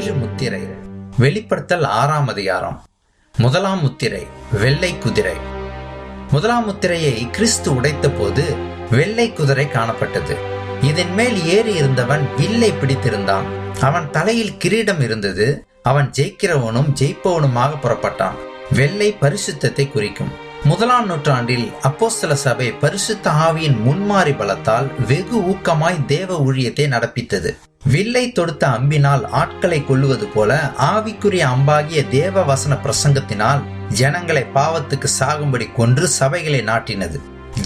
ஏழு முத்திரை வெளிப்படுத்தல் ஆறாம் அதிகாரம். முதலாம் முத்திரை வெள்ளை குதிரை. முதலாம் முத்திரையை கிறிஸ்து உடைத்த போது வெள்ளை குதிரை காணப்பட்டது. இதன் மேல் ஏறி இருந்தவன் வில்லை பிடித்திருந்தான். அவன் தலையில் கிரீடம் இருந்தது. அவன் ஜெயிக்கிறவனும் ஜெயிப்பவனுமாக புறப்பட்டான். வெள்ளை பரிசுத்தத்தை குறிக்கும். முதலாம் நூற்றாண்டில் அப்போஸ்தல சபை பரிசுத்த ஆவியின் முன்மாறி பலத்தால் வெகு ஊக்கமாய் தேவ ஊழியத்தை நடப்பித்தது. வில்லை தொடுத்த அம்பினால் ஆட்களை கொல்லுவது போல ஆவிக்குரிய அம்பாகிய தேவ வசன பிரசங்கத்தினால் ஜனங்களை பாவத்துக்கு சாகும்படி கொன்று சபைகளை நாட்டினது.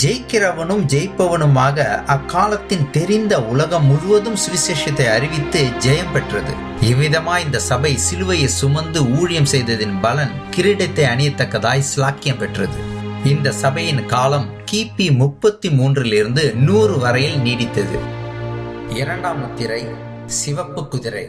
ஜெயிக்கிறவனும் ஜெயிப்பவனுமாக அக்காலத்தின் தெரிந்த உலகம் முழுவதும் சுவிசேஷத்தை அறிவித்து ஜெயம் பெற்றது. இவ்விதமாய் இந்த சபை சிலுவையை சுமந்து ஊழியம் செய்ததின் பலன் கிரீடத்தை அணியத்தக்கதாய் ஸ்லாக்கியம் பெற்றது. இந்த சபையின் காலம் கிபி முப்பத்தி மூன்றிலிருந்து நூறு வரையில் நீடித்தது. இரண்டாம் முத்திரை சிவப்பு குதிரை.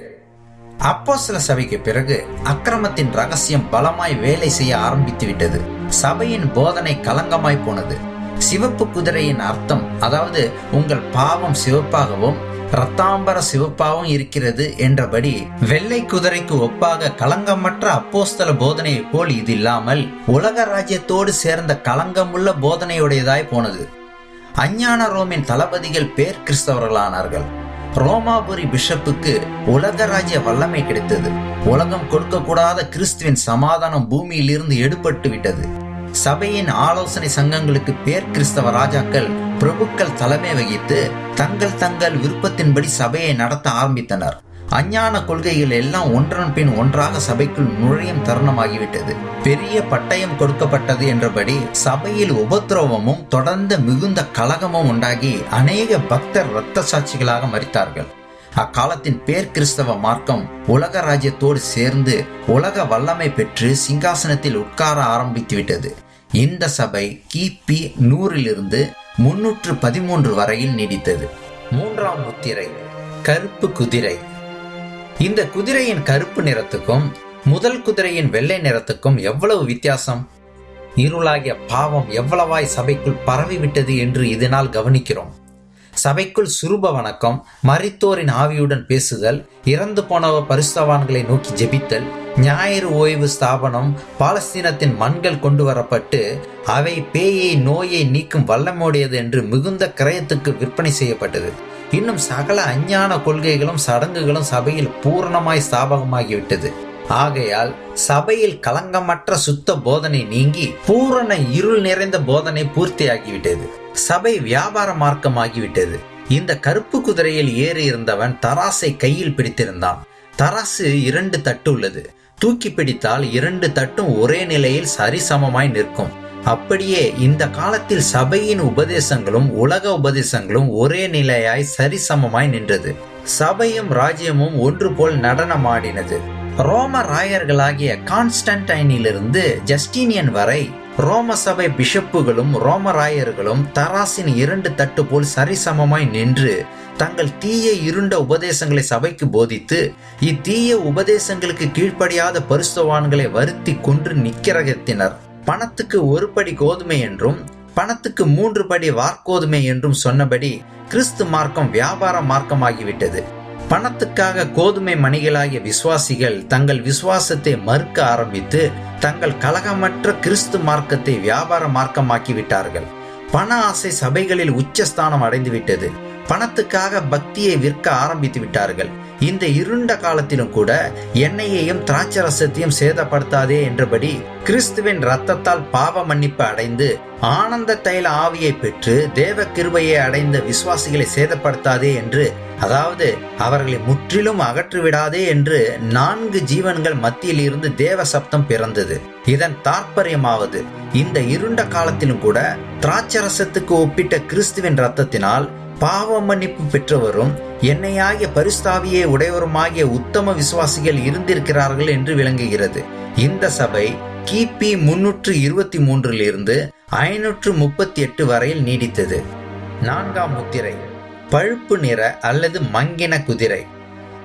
அப்போஸ்தல சபைக்கு பிறகு அக்கிரமத்தின் ரகசியம் பலமாய் வேலை செய்ய ஆரம்பித்து விட்டது சபையின் போதனை கலங்கமாய் போனது. சிவப்பு குதிரையின் அர்த்தம் அதாவது உங்கள் பாவம் சிவப்பாகவும் ரத்தாம்பர சிவப்பாகவும் இருக்கிறது என்றபடி வெள்ளை குதிரைக்கு ஒப்பாக களங்கமற்ற அப்போஸ்தல போதனையைப் போல் இது இல்லாமல் உலக ராஜ்யத்தோடு சேர்ந்த களங்கமுள்ள போதனையுடையதாய் போனது. அஞ்ஞான ரோமின் தளபதிகள் பேர் கிறிஸ்தவர்களானார்கள். ரோமாபுரி பிஷப்புக்கு உலக ராஜ்ய வல்லமை கிடைத்தது. உலகம் கொடுக்கக்கூடாத கிறிஸ்துவின் சமாதானம் பூமியிலிருந்து எடுபட்டு விட்டது. சபையின் ஆலோசனை சங்கங்களுக்கு பேர் கிறிஸ்தவ ராஜாக்கள் பிரபுக்கள் தலைமை வகித்து தங்கள் தங்கள் விருப்பத்தின்படி சபையை நடத்த ஆரம்பித்தனர். அஞ்ஞான கொள்கைகள் எல்லாம் ஒன்றன் பின் ஒன்றாக சபைக்குள் நுழையும் தருணமாகிவிட்டது. பெரிய பட்டயம் கொடுக்கப்பட்டது என்றபடி சபையில் உபத்திரவமும் தொடர்ந்த மிகுந்த கலகமும் உண்டாகி அநேக பக்தர் இரத்த சாட்சிகளாக மறித்தார்கள் அக்காலத்தின் பேர் கிறிஸ்தவ மார்க்கம் உலக ராஜ்யத்தோடு சேர்ந்து உலக வல்லமை பெற்று சிங்காசனத்தில் உட்கார ஆரம்பித்துவிட்டது. இந்த சபை கிபி நூறிலிருந்து முன்னூற்று பதிமூன்று வரையில் நீடித்தது. மூன்றாம் முத்திரை கருப்பு குதிரை இந்த குதிரையின் கருப்பு நிறத்துக்கும் முதல் குதிரையின் வெள்ளை நிறத்துக்கும் எவ்வளவு வித்தியாசம்? இருளாகிய பாவம் எவ்வளவாய் சபைக்குள் பரவிவிட்டது என்று இதனால் கவனிக்கிறோம். சபைக்குள் சுரூப வணக்கம் மறித்தோரின் ஆவியுடன் பேசுதல் இறந்து போனவ பரிசுத்தவான்களை நோக்கி ஜெபித்தல் ஞாயிறு ஓய்வு ஸ்தாபனம் பாலஸ்தீனத்தின் மண்கள் கொண்டு வரப்பட்டு அவை பேயை நோயை நீக்கும் வல்லமுடையது என்று மிகுந்த கிரயத்துக்கு விற்பனை செய்யப்பட்டது. இன்னும் சகல அஞ்ஞான கொள்கைகளும் சடங்குகளும் சபையில் பூரணமாய் ஸ்தாபகமாகிவிட்டது. ஆகையால் சபையில் களங்கமற்ற சுத்த போதனை நீங்கி பூரண இருள் நிறைந்த போதனை பூர்த்தியாகிவிட்டது. சபை வியாபார மார்க்கமாகிவிட்டது. இந்த கருப்பு குதிரையில் ஏறி இருந்தவன் தராசை கையில் பிடித்திருந்தான். தராசு இரண்டு தட்டு உள்ளது. தூக்கி பிடித்தால் இரண்டு தட்டும் ஒரே நிலையில் சரிசமமாய் நிற்கும். அப்படியே இந்த காலத்தில் சபையின் உபதேசங்களும் உலக உபதேசங்களும் ஒரே நிலையாய் சரிசமமாய் நின்றது. சபையும் ராஜ்யமும் ஒன்று போல் நடனமாடினது. ரோம ராயர்களாகிய கான்ஸ்டன்டைனிலிருந்து ஜஸ்டினியன் வரை ரோம சபை பிஷப்புகளும் ரோமராயர்களும் தராசின் இரண்டு தட்டு போல் சரிசமமாய் நின்று தங்கள் தீய இருண்ட உபதேசங்களை சபைக்கு போதித்து இத்தீய உபதேசங்களுக்கு கீழ்ப்படியாத பருசவான்களை வருத்தி கொன்று நிக்கிறகத்தினர் பணத்துக்கு ஒரு படி கோதுமை என்றும் பணத்துக்கு மூன்று படி வார்கோதுமை என்றும் சொன்னபடி கிறிஸ்து மார்க்கம் வியாபார மார்க்கமாகிவிட்டது. பணத்துக்காக கோதுமை மணிகளாகிய விசுவாசிகள் தங்கள் விசுவாசத்தை மறுக்க ஆரம்பித்து தங்கள் கலகமற்ற கிறிஸ்து மார்க்கத்தை வியாபார மார்க்கமாக்கி விட்டார்கள் பண ஆசை சபைகளில் உச்சஸ்தானம் அடைந்துவிட்டது. பணத்துக்காக பக்தியை விற்க ஆரம்பித்து விட்டார்கள் இந்த இருண்ட காலத்திலும் கூட எண்ணெயையும் திராட்சரசத்தையும் சேதப்படுத்தாதே என்றபடி கிறிஸ்துவின் ரத்தத்தால் பாவ மன்னிப்பு அடைந்து ஆனந்த தைல ஆவியை பெற்று தேவ கிருபையை அடைந்த விசுவாசிகளை சேதப்படுத்தாதே என்று அதாவது அவர்களை முற்றிலும் அகற்றிவிடாதே என்று நான்கு ஜீவன்கள் மத்தியில் இருந்து தேவ சப்தம் பிறந்தது. இதன் தாற்பயமாவது இந்த இருண்ட காலத்திலும் கூட திராட்சரசத்துக்கு ஒப்பிட்ட கிறிஸ்துவின் ரத்தத்தினால் பாவ மன்னிப்பு பெற்றவரும் என்னையாகிய பரிஸ்தாவியை உடையவருமாகிய உத்தம விசுவாசிகள் இருந்திருக்கிறார்கள் என்று விளங்குகிறது. இந்த சபை கிபி முன்னூற்று இருபத்தி மூன்றிலிருந்து ஐநூற்று முப்பத்தி எட்டு வரையில் நீடித்தது. நான்காம் முத்திரை பழுப்பு நிற அல்லது மங்கின குதிரை.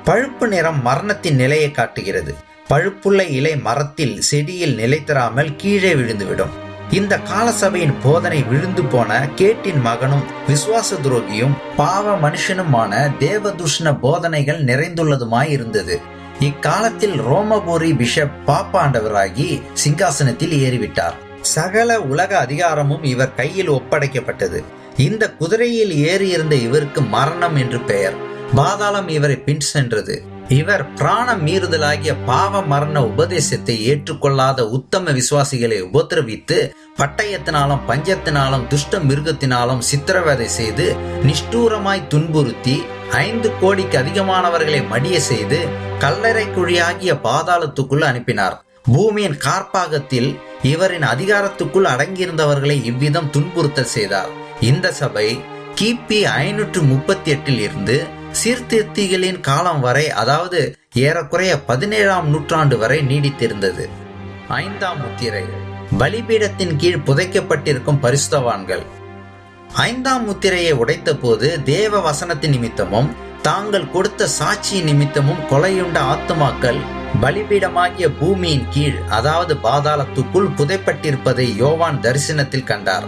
பழுப்பு நிறம் மரணத்தின் நிலையை காட்டுகிறது. பழுப்புள்ள இலை மரத்தில் செடியில் நிலைத்தராமல் கீழே விழுந்துவிடும். இந்த காலசபையின் போதனை விழுந்து போன கேட்டின் மகனும் விசுவாச துரோகியும் பாவ மனுஷனுமான தேவதுஷ்ண போதனைகள் நிறைந்துள்ளதுமாய் இருந்தது. இக்காலத்தில் ரோமபுரி பிஷப் பாப்பாண்டவராகி சிங்காசனத்தில் ஏறிவிட்டார். சகல உலக அதிகாரமும் இவர் கையில் ஒப்படைக்கப்பட்டது. இந்த குதிரையில் ஏறியிருந்த இவருக்கு மரணம் என்று பெயர். பாதாளம் இவரை பின் சென்றது. இவர் பிராணம் மீறுதலாகிய பாவ மரண உபதேசத்தை ஏற்றுக்கொள்ளாத உத்தம விசுவாசிகளை உபத்திரவித்து பட்டயத்தினாலும் பஞ்சத்தினாலும் துஷ்ட மிருகத்தினாலும் சித்திரவதை செய்து நிஷ்டூரமாய் துன்புறுத்தி ஐந்து கோடிக்கு அதிகமானவர்களை மடிய செய்து கல்லறை குழியாகிய பாதாளத்துக்குள் அனுப்பினார். பூமியின் கார்ப்பாகத்தில் இவரின் அதிகாரத்துக்குள் அடங்கியிருந்தவர்களை இவ்விதம் துன்புறுத்தல் செய்தார். இந்த சபை கிபி ஐநூற்று முப்பத்தி எட்டில் இருந்து சீர்திருத்திகளின் காலம் வரை அதாவது ஏறக்குறைய பதினேழாம் நூற்றாண்டு வரை நீடித்திருந்தது. ஐந்தாம் முத்திரை. பலிபீடத்தின் கீழ் புதைக்கப்பட்டிருக்கும் பரிசுதவான்கள் ஐந்தாம் முத்திரையை உடைத்த போது தேவ வசனத்தின் நிமித்தமும் தாங்கள் கொடுத்த சாட்சி நிமித்தமும் கொலையுண்ட ஆத்துமாக்கள் பலிபீடமாகிய பூமியின் கீழ் அதாவது பாதாளத்துக்குள் புதைப்பட்டிருப்பதை யோவான் தரிசனத்தில் கண்டார்.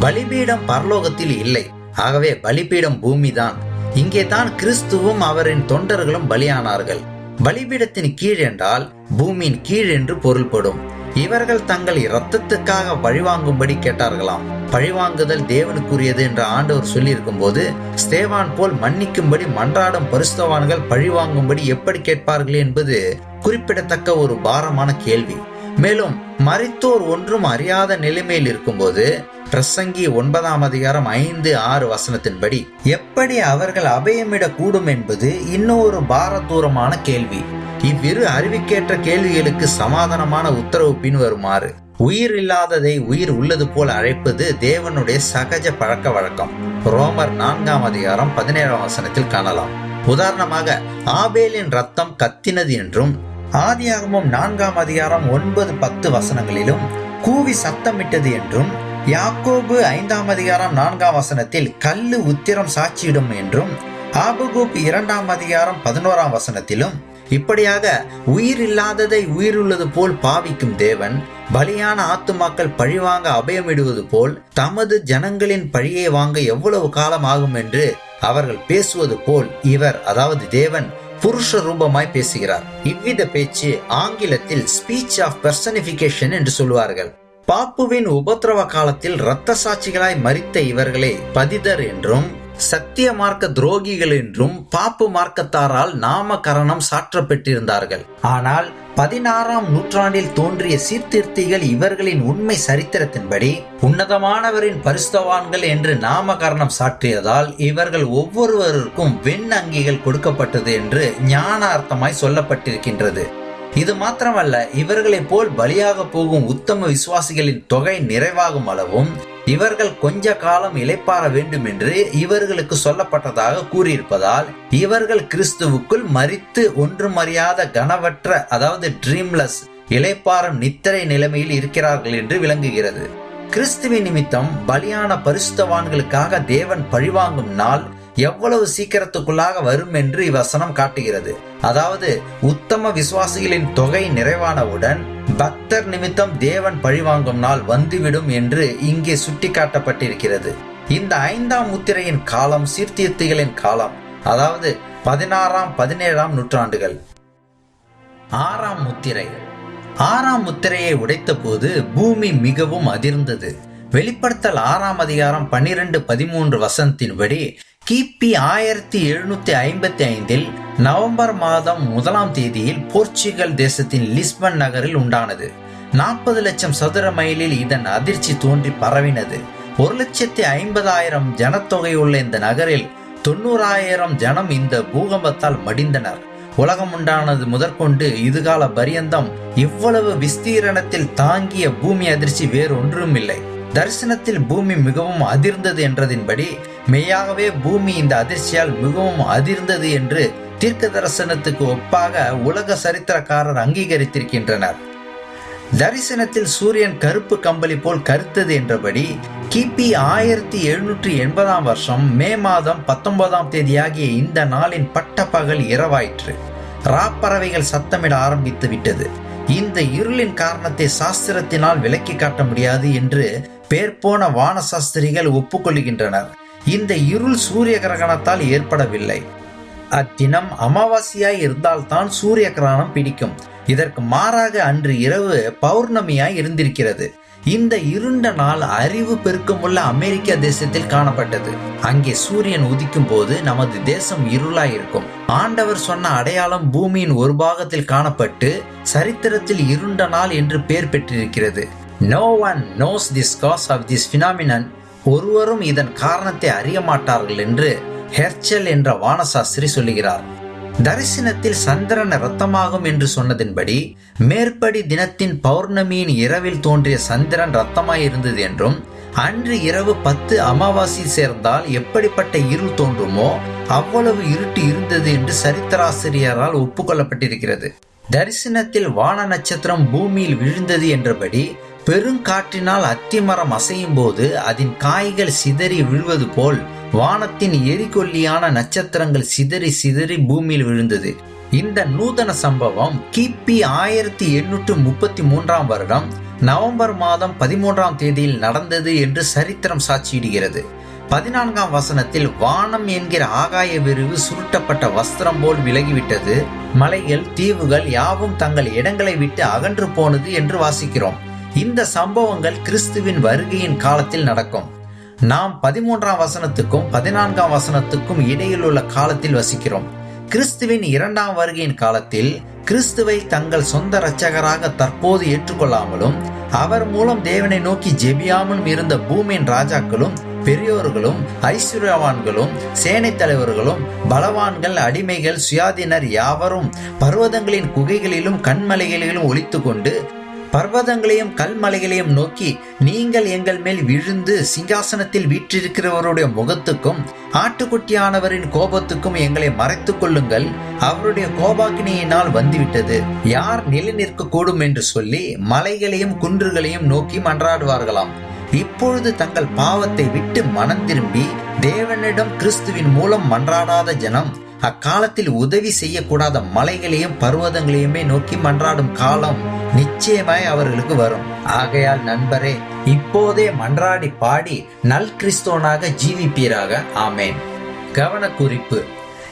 பலிபீடம் பரலோகத்தில் இல்லை. ஆகவே பலிபீடம் பூமிதான். இங்கே தான் கிறிஸ்துவும் அவரின் தொண்டர்களும் பலியானார்கள். பலிபீடத்தின் கீழ் என்றால் பூமியின் கீழ் என்று பொருள்படும். இவர்கள் தங்கள் இரத்தத்துக்காக பழிவாங்கும்படி கேட்டார்களாம். பழிவாங்குதல் தேவனுக்குரியது என்று ஆண்டவர் சொல்லியிருக்கும் போது ஸ்தேவான் போல் மன்னிக்கும்படி மன்றாடும் பரிசுத்தவான்கள் பழிவாங்கும்படி எப்படி கேட்பார்கள் என்பது குறிப்பிடத்தக்க ஒரு பாரமான கேள்வி. மேலும் மறித்தோர் ஒன்றும் அறியாத நிலைமையில் இருக்கும்போது பிரசங்கி ஒன்பதாம் அதிகாரம் ஐந்து ஆறு வசனத்தின்படி எப்படி அவர்கள் அபயமிடக் கூடும் என்பது இன்னொரு பாரதூரமான கேள்வி. இவ்விரு அறிவிக்கேற்ற கேள்விகளுக்கு சமாதானமான உத்தரவு பின் வருமாறு உயிர் இல்லாததை உயிர் உள்ளது போல் அழைப்பது தேவனுடைய சகஜ பழக்க வழக்கம். ரோமர் நான்காம் அதிகாரம் பதினேழாம் வசனத்தில் காணலாம். உதாரணமாக ஆபேலின் ரத்தம் கத்தினது என்றும் ஆதியாகமும் நான்காம் அதிகாரம் ஒன்பது பத்து வசனங்களிலும் கூவி சத்தமிட்டது என்றும் யாக்கோபு ஐந்தாம் அதிகாரம் நான்காம் வசனத்தில் கல்லு உத்திரம் சாட்சியிடும் என்றும் ஆபுகூப் இரண்டாம் அதிகாரம் பதினோராம் வசனத்திலும் இப்படியாக உயிர் இல்லாததை உயிருள்ளது போல் பாவிக்கும் தேவன் பலியான ஆத்துமாக்கள் பழிவாங்க அபயமிடுவது போல் தமது ஜனங்களின் பழியை வாங்க எவ்வளவு காலம் ஆகும் என்று அவர்கள் பேசுவது போல் இவர் அதாவது தேவன் புருஷ ரூபமாய் பேசுகிறார். இவ்வித பேச்சு ஆங்கிலத்தில் ஸ்பீச் ஆஃப் பெர்சனிபிகேஷன் என்று சொல்வார்கள் பாப்புவின் உபத்திரவ காலத்தில் இரத்த சாட்சிகளாய் மறித்த இவர்களை பதிதர் என்றும் சத்திய மார்க்க துரோகிகள் என்றும் பாப்பு மார்க்கத்தாரால் நாமகரணம் சாற்றப்பட்டிருந்தார்கள் ஆனால் பதினாறாம் நூற்றாண்டில் தோன்றிய சீர்திருத்திகள் இவர்களின் உண்மை சரித்திரத்தின்படி உன்னதமானவரின் பரிசுத்தவான்கள் என்று நாமகரணம் சாற்றியதால் இவர்கள் ஒவ்வொருவருக்கும் வெண் அங்கிகள் கொடுக்கப்பட்டது என்று ஞானார்த்தமாய் சொல்லப்பட்டிருக்கின்றது. இது மாத்திரமல்ல இவர்களைப் போல் பலியாக போகும் உத்தம விசுவாசிகளின் தொகை நிறைவாகும் அளவும் இவர்கள் கொஞ்ச காலம் இலைப்பாற வேண்டும் என்று இவர்களுக்கு சொல்லப்பட்டதாக கூறியிருப்பதால் இவர்கள் கிறிஸ்துவுக்குள் மறித்து ஒன்றுமறியாத கனவற்ற அதாவது ட்ரீம்லெஸ் இலைப்பாறும் நித்திரை நிலைமையில் இருக்கிறார்கள் என்று விளங்குகிறது. கிறிஸ்துவின் நிமித்தம் பலியான பரிசுத்தவான்களுக்காக தேவன் பழிவாங்கும் நாள் எவ்வளவு சீக்கிரத்துக்குள்ளாக வரும் என்று இவ்வசனம் காட்டுகிறது. அதாவது உத்தம விசுவாசிகளின் தொகை நிறைவானவுடன் பக்தர் நிமித்தம் தேவன் பழிவாங்கும் நாள் வந்துவிடும் என்று இங்கே சுட்டிக்காட்டப்பட்டிருக்கிறது. இந்த ஐந்தாம் முத்திரையின் காலம் சீர்திருத்திகளின் காலம் அதாவது பதினாறாம் பதினேழாம் நூற்றாண்டுகள். ஆறாம் முத்திரை. ஆறாம் முத்திரையை உடைத்த போது பூமி மிகவும் அதிர்ந்தது. வெளிப்படுத்தல் ஆறாம் அதிகாரம் பன்னிரண்டு பதிமூன்று வசனத்தின்படி கிபி ஆயிரத்தி எழுநூத்தி ஐம்பத்தி ஐந்தில் நவம்பர் மாதம் முதலாம் தேதியில் போர்ச்சுகல் தேசத்தின் லிஸ்பன் நகரில் உண்டானது. நாற்பது லட்சம் சதுர மைலில் இதன் அதிர்ச்சி தோன்றி பரவினது. ஒரு லட்சத்தி ஐம்பதாயிரம் ஜனத்தொகை உள்ள இந்த நகரில் தொண்ணூறாயிரம் ஜனம் இந்த பூகம்பத்தால் மடிந்தனர். உலகம் உண்டானது முதற்கொண்டு இதுகால பரியந்தம் இவ்வளவு விஸ்தீரணத்தில் தாங்கிய பூமி அதிர்ச்சி வேறொன்றும் இல்லை தரிசனத்தில் பூமி மிகவும் அதிர்ந்தது என்றதின்படி மெய்யாகவே பூமி இந்த அதிர்ச்சியால் மிகவும் அதிர்ந்தது என்று தீர்க்க தரிசனத்துக்கு ஒப்பாக உலக சரித்திரக்காரர் அங்கீகரித்திருக்கின்றனர். தரிசனத்தில் சூரியன் கருப்பு கம்பளி போல் கருத்தது என்றபடி கிபி ஆயிரத்தி எழுநூற்றி எண்பதாம் வருஷம் மே மாதம் பத்தொன்பதாம் தேதியாகிய இந்த நாளின் பட்ட பகல் இரவாயிற்று. ராப்பறவைகள் சத்தமிட ஆரம்பித்து விட்டது. இந்த இருளின் காரணத்தை சாஸ்திரத்தினால் விலக்கி காட்ட முடியாது என்று பேர் போன சாஸ்திரிகள் ஒப்புக்கொள்கின்றனர். இந்த இருள் சூரிய கிரகணத்தால் ஏற்படவில்லை. அத்தினம் அமாவாசையாய் இருந்தால்தான் சூரிய கிரகணம் பிடிக்கும். இதற்கு மாறாக அன்று இரவு பௌர்ணமியாய் இருந்திருக்கிறது. இந்த இருண்ட நாள் அறிவு பெருக்கமுள்ள அமெரிக்க தேசத்தில் காணப்பட்டது. அங்கே சூரியன் உதிக்கும் போது நமது தேசம் இருளாய் இருக்கும் ஆண்டவர் சொன்ன அடையாளம் பூமியின் ஒரு பாகத்தில் காணப்பட்டு சரித்திரத்தில் இருண்ட நாள் என்று பெயர் பெற்றிருக்கிறது. No one knows this cause of this phenomenon ஒருவரும் இதன் காரணத்தை அறிய மாட்டார்கள் என்று ஹெர்ச்சல் என்ற வானசாஸ்திரி சொல்லுகிறார் தரிசனத்தில் சந்திரன் ரத்தமாகும் என்று சொன்னதின்படி மேற்படி தினத்தின் பௌர்ணமியின் இரவில் தோன்றிய சந்திரன் ரத்தமாய் இருந்தது என்றும் அன்று இரவு பத்து அமாவாசை சேர்ந்தால் எப்படிப்பட்ட இருள் தோன்றுமோ அவ்வளவு இருட்டு இருந்தது என்று சரித்திராசிரியரால் ஒப்புக்கொள்ளப்பட்டிருக்கிறது. தரிசனத்தில் வான நட்சத்திரம் பூமியில் விழுந்தது என்றபடி பெருங்காற்றினால் அத்திமரம் அசையும் போது அதன் காய்கள் சிதறி விழுவது போல் வானத்தின் எரிகொல்லியான நட்சத்திரங்கள் சிதறி சிதறி பூமியில் விழுந்தது. இந்த நூதன சம்பவம் கிபி ஆயிரத்தி எண்ணூற்று முப்பத்தி மூன்றாம் வருடம் நவம்பர் மாதம் பதிமூன்றாம் தேதியில் நடந்தது என்று சரித்திரம் சாட்சியிடுகிறது. பதினான்காம் வசனத்தில் வானம் என்கிற ஆகாய விரிவு சுருட்டப்பட்ட வஸ்திரம் போல் விலகிவிட்டது. மலைகள் தீவுகள் யாவும் தங்கள் இடங்களை விட்டு அகன்று போனது என்று வாசிக்கிறோம். இந்த சம்பவங்கள் கிறிஸ்துவின் வருகையின் காலத்தில் நடக்கும். நாம் பதிமூன்றாம் வசனத்துக்கும் பதினான்காம் வசனத்துக்கும் இடையில் உள்ள காலத்தில் வசிக்கிறோம். கிறிஸ்துவின் இரண்டாம் வருகையின் காலத்தில் கிறிஸ்துவை தங்கள் சொந்த இரட்சகராக தற்போது ஏற்றுக்கொள்ளாமலும் அவர் மூலம் தேவனை நோக்கி ஜெபியாமலும் இருந்த பூமியின் ராஜாக்களும் பெரியோர்களும் ஐஸ்வர்யவான்களும் சேனை தலைவர்களும் பலவான்கள் அடிமைகள் சுயாதீனர் யாவரும் பர்வதங்களின் குகைகளிலும் கண்மலைகளிலும் ஒழித்து கொண்டு பர்வதங்களையும் கல்மலைகளையும் நோக்கி நீங்கள் எங்கள் மேல் விழுந்து சிங்காசனத்தில் வீற்றிருக்கிறவருடைய முகத்துக்கும் ஆட்டுக்குட்டியானவரின் கோபத்துக்கும் எங்களை மறைத்துக் கொள்ளுங்கள். அவருடைய கோபாக்கினியினால் வந்துவிட்டது. யார் நிலை நிற்க கூடும் என்று சொல்லி மலைகளையும் குன்றுகளையும் நோக்கி மன்றாடுவார்களாம். இப்பொழுது தங்கள் பாவத்தை விட்டு மனம் திரும்பி தேவனிடம் கிறிஸ்துவின் மூலம் மன்றாடாத ஜனம் அக்காலத்தில் உதவி செய்யக்கூடாத மலைகளையும் பர்வதங்களையுமே நோக்கி மன்றாடும் காலம் நிச்சயமாய் அவர்களுக்கு வரும். ஆகையால் நண்பரே இப்போதே மன்றாடி பாடி நல் கிறிஸ்தோனாக ஜீவிப்பீராக. ஆமேன். கவனக்குறிப்பு.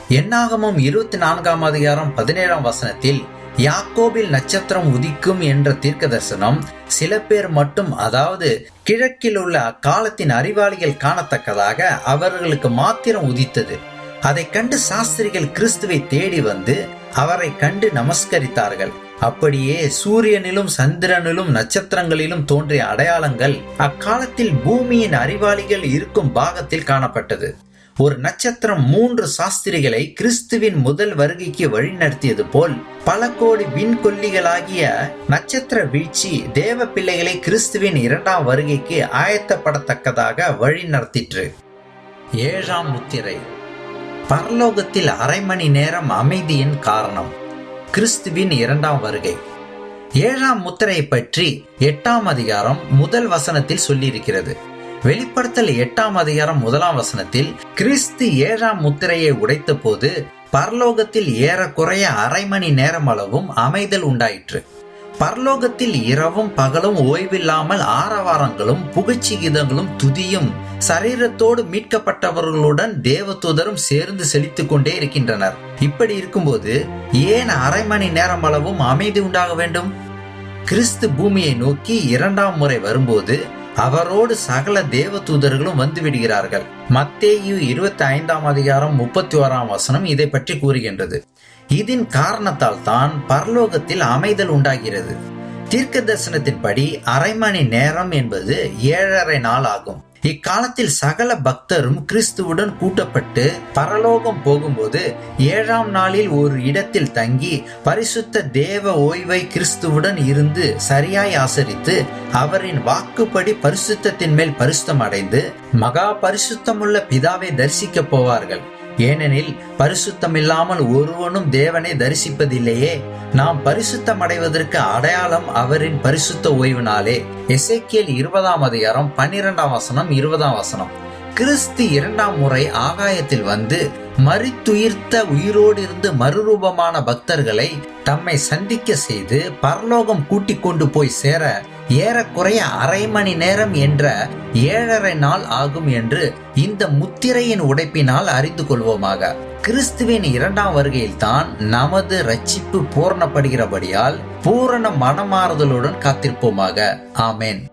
என்னாகமும் இருபத்தி நான்காம் அதிகாரம் பதினேழாம் வசனத்தில் யாக்கோபில் நட்சத்திரம் உதிக்கும் என்ற தீர்க்க தரிசனம் சில பேர் மட்டும் அதாவது கிழக்கில் உள்ள அக்காலத்தின் அறிவாளிகள் காணத்தக்கதாக அவர்களுக்கு மாத்திரம் உதித்தது. அதை கண்டு சாஸ்திரிகள் கிறிஸ்துவை தேடி வந்து அவரை கண்டு நமஸ்கரித்தார்கள். அப்படியே சூரியனிலும் சந்திரனிலும் நட்சத்திரங்களிலும் தோன்றிய அடையாளங்கள் அக்காலத்தில் பூமியின் அறிவாளிகள் இருக்கும் பாகத்தில் காணப்பட்டது. ஒரு நட்சத்திரம் மூன்று சாஸ்திரிகளை கிறிஸ்துவின் முதல் வருகைக்கு வழிநடத்தியது போல் பல கோடி விண்கொல்லிகளாகிய நட்சத்திர வீழ்ச்சி தேவ பிள்ளைகளை கிறிஸ்துவின் இரண்டாம் வருகைக்கு ஆயத்தப்படத்தக்கதாக வழி நடத்திற்று ஏழாம் முத்திரை. பரலோகத்தில் அரை மணி நேரம் அமைதியின் காரணம். கிறிஸ்துவின் இரண்டாம் வருகை. ஏழாம் முத்திரையை பற்றி எட்டாம் அதிகாரம் முதல் வசனத்தில் சொல்லியிருக்கிறது. வெளிப்படுத்தல் எட்டாம் அதிகாரம் முதலாம் வசனத்தில் கிறிஸ்து ஏழாம் முத்திரையை உடைத்த போது பரலோகத்தில் ஏறக்குறைய அரை மணி நேரம் அளவும் அமைதல் உண்டாயிற்று. பரலோகத்தில் இரவும் பகலும் ஓய்வில்லாமல் ஆரவாரங்களும் புகழ்ச்சி கீதங்களும் துதியும் சரீரத்தோடு மீட்கப்பட்டவர்களுடன் தேவதூதரும் சேர்ந்து செழித்துக் கொண்டே இருக்கின்றனர். இப்படி இருக்கும்போது ஏன் அரை மணி நேரம் அளவும் அமைதி உண்டாக வேண்டும்? கிறிஸ்து பூமியை நோக்கி இரண்டாம் முறை வரும்போது அவரோடு சகல தேவ தூதர்களும் வந்து விடுகிறார்கள். மத்தேயு இருபத்தி ஐந்தாம் அதிகாரம் முப்பத்தி ஓராம் வசனம் இதை பற்றி கூறுகின்றது. இதன் காரணத்தால் தான் பரலோகத்தில் அமைதல் உண்டாகிறது. தீர்க்க தரிசனத்தின்படி அரை மணி நேரம் என்பது ஏழரை நாள் ஆகும். இக்காலத்தில் சகல பக்தரும் கிறிஸ்துவுடன் கூட்டப்பட்டு பரலோகம் போகும்போது ஏழாம் நாளில் ஒரு இடத்தில் தங்கி பரிசுத்த தேவ ஓய்வை கிறிஸ்துவுடன் இருந்து சரியாய் ஆசரித்து அவரின் வாக்குப்படி பரிசுத்தத்தின் மேல் பரிசுத்தம் அடைந்து மகா பரிசுத்தமுள்ள பிதாவை தரிசிக்கப் போவார்கள். ஏனெனில் பரிசுத்தம் இல்லாமல் ஒருவனும் தேவனை தரிசிப்பதில்லையே. நாம் பரிசுத்தம் அடைவதற்கு அடையாளம் அவரின் பரிசுத்த ஓய்வினாலே. எசேக்கியல் இருபதாம் அதிகாரம் பன்னிரெண்டாம் வசனம் இருபதாம் வசனம். கிறிஸ்து இரண்டாம் முறை ஆகாயத்தில் வந்து மறித்துயிர்த்த உயிரோடு இருந்து மறுரூபமான பக்தர்களை தம்மை சந்திக்க செய்து பரலோகம் கூட்டிக் கொண்டு போய் சேர ஏறக்குறைய அரை மணி நேரம் என்ற ஏழரை நாள் ஆகும் என்று இந்த முத்திரையின் உடைப்பினால் அறிந்து கொள்வோமாக. கிறிஸ்துவின் இரண்டாம் வருகையில் தான் நமது ரட்சிப்பு பூரணப்படுகிறபடியால் பூரண மனமாறுதலுடன் காத்திருப்போமாக. ஆமேன்.